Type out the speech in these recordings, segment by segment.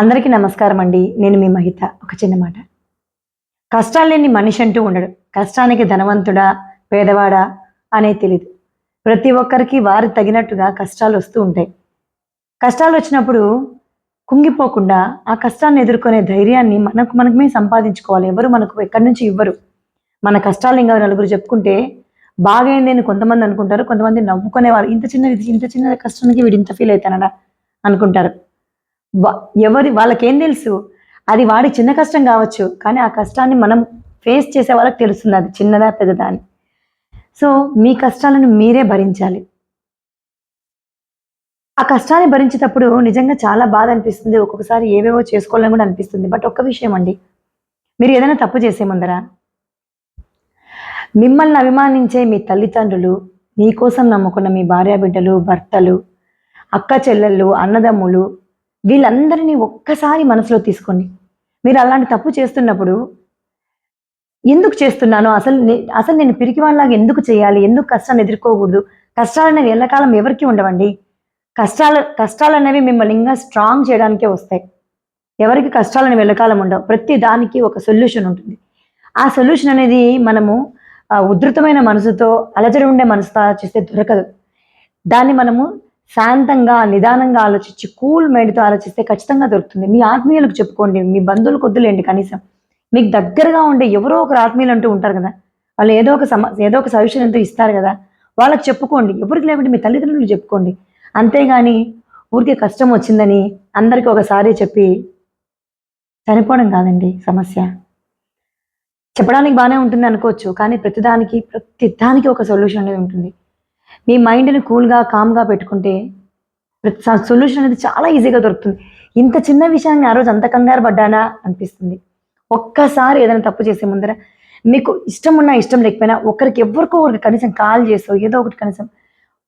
అందరికీ నమస్కారం అండి. నేను మీ మహిత. ఒక చిన్న మాట. కష్టాలు లేని మనిషి అంటూ ఉండడు. కష్టానికి ధనవంతుడా పేదవాడా అనేది తెలియదు ప్రతి ఒక్కరికి వారు తగినట్టుగా కష్టాలు వస్తూ ఉంటాయి. కష్టాలు వచ్చినప్పుడు కుంగిపోకుండా ఆ కష్టాన్ని ఎదుర్కొనే ధైర్యాన్ని మనకు మనమే సంపాదించుకోవాలి. ఎవరు మనకు ఎక్కడి నుంచి ఇవ్వరు. మన కష్టాలు ఇంకా నలుగురు చెప్పుకుంటే బాగైంది అని కొంతమంది అనుకుంటారు. కొంతమంది నవ్వుకునేవారు. ఇంత చిన్న ఇంత చిన్న కష్టానికి వీడు ఇంత ఫీల్ అవుతానడా అనుకుంటారు. ఎవరి వాళ్ళకేం తెలుసు? అది వాడి చిన్న కష్టం కావచ్చు కానీ ఆ కష్టాన్ని మనం ఫేస్ చేసే వాళ్ళకి తెలుస్తుంది అది చిన్నదా పెద్దదా అని. సో మీ కష్టాలను మీరే భరించాలి. ఆ కష్టాన్ని భరించేటప్పుడు నిజంగా చాలా బాధ అనిపిస్తుంది ఒక్కొక్కసారి ఏవేవో చేసుకోవాలని కూడా అనిపిస్తుంది. బట్ ఒక్క విషయం అండి మీరు ఏదైనా తప్పు చేసే ముందరా మిమ్మల్ని అభిమానించే మీ తల్లిదండ్రులు మీకోసం నమ్ముకున్న మీ భార్యాబిడ్డలు భర్తలు అక్క చెల్లెళ్ళు అన్నదమ్ములు వీళ్ళందరినీ ఒక్కసారి మనసులో తీసుకోండి. మీరు అలాంటి తప్పు చేస్తున్నప్పుడు ఎందుకు చేస్తున్నాను అసలు అసలు నేను పిరికివాళ్ళలాగా ఎందుకు చేయాలి? ఎందుకు కష్టాన్ని ఎదుర్కోకూడదు? కష్టాలు అనేవి ఎల్లకాలం ఎవరికి ఉండవండి. కష్టాలు కష్టాలు అనేవి మిమ్మల్ని ఇంకా స్ట్రాంగ్ చేయడానికే వస్తాయి. ఎవరికి కష్టాలు వెళ్ళకాలం ఉండవు. ప్రతి దానికి ఒక సొల్యూషన్ ఉంటుంది. ఆ సొల్యూషన్ అనేది మనము ఉధృతమైన మనసుతో అలజడి ఉండే మనసుతో చేస్తే దొరకదు. దాన్ని మనము శాంతంగా నిదానంగా ఆలోచించి కూల్ మైండ్తో ఆలోచిస్తే ఖచ్చితంగా దొరుకుతుంది. మీ ఆత్మీయులకు చెప్పుకోండి మీ బంధువులకు వద్దులేండి కనీసం. మీకు దగ్గరగా ఉండే ఎవరో ఒకరు ఆత్మీయులు అంటూ ఉంటారు కదా. వాళ్ళు ఏదో ఒక సమ ఏదో ఒక సజెషన్ ఎంతో ఇస్తారు కదా. వాళ్ళకి చెప్పుకోండి. ఎవరికి లేకుంటే మీ తల్లిదండ్రులు చెప్పుకోండి. అంతేగాని ఊరికే కష్టం వచ్చిందని అందరికీ ఒకసారి చెప్పి చనిపోవడం కాదండి సమస్య. చెప్పడానికి బాగానే ఉంటుంది అనుకోవచ్చు కానీ ప్రతిదానికి ప్రతి దానికి ఒక సొల్యూషన్ అనేది ఉంటుంది. మీ మైండ్ని కూల్గా కామ్గా పెట్టుకుంటే సొల్యూషన్ అనేది చాలా ఈజీగా దొరుకుతుంది. ఇంత చిన్న విషయాన్ని ఆ రోజు అంత కంగారు పడ్డానా అనిపిస్తుంది. ఒక్కసారి ఏదైనా తప్పు చేసే ముందర మీకు ఇష్టం ఉన్నా ఇష్టం లేకపోయినా ఒకరికి ఎవరికో ఒకరికి కనీసం కాల్ చేసో ఏదో ఒకటి కనీసం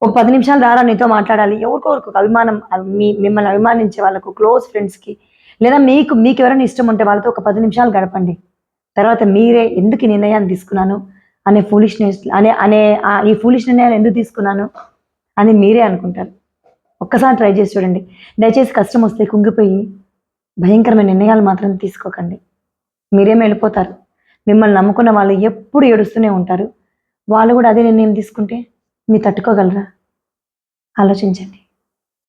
ఒక పది నిమిషాలు రారా నీతో మాట్లాడాలి ఎవరికో ఒకరికి ఒక అభిమానం మీ మిమ్మల్ని అభిమానించే వాళ్ళకు క్లోజ్ ఫ్రెండ్స్కి లేదా మీకు మీకు ఎవరైనా ఇష్టం ఉంటే వాళ్ళతో ఒక పది నిమిషాలు గడపండి. తర్వాత మీరే ఎందుకు నిర్ణయాన్ని తీసుకున్నాను? అనే ఫూలిష్నెస్ అనే అనే ఈ ఫూలిష్ నిర్ణయాలు ఎందుకు తీసుకున్నాను అని మీరే అనుకుంటారు. ఒక్కసారి ట్రై చేసి చూడండి. దయచేసి కష్టం వస్తే కుంగిపోయి భయంకరమైన నిర్ణయాలు మాత్రం తీసుకోకండి. మీరేం వెళ్ళిపోతారు. మిమ్మల్ని నమ్ముకున్న వాళ్ళు ఎప్పుడు ఏడుస్తూనే ఉంటారు. వాళ్ళు కూడా అదే నిర్ణయం తీసుకుంటే మీరు తట్టుకోగలరా? ఆలోచించండి.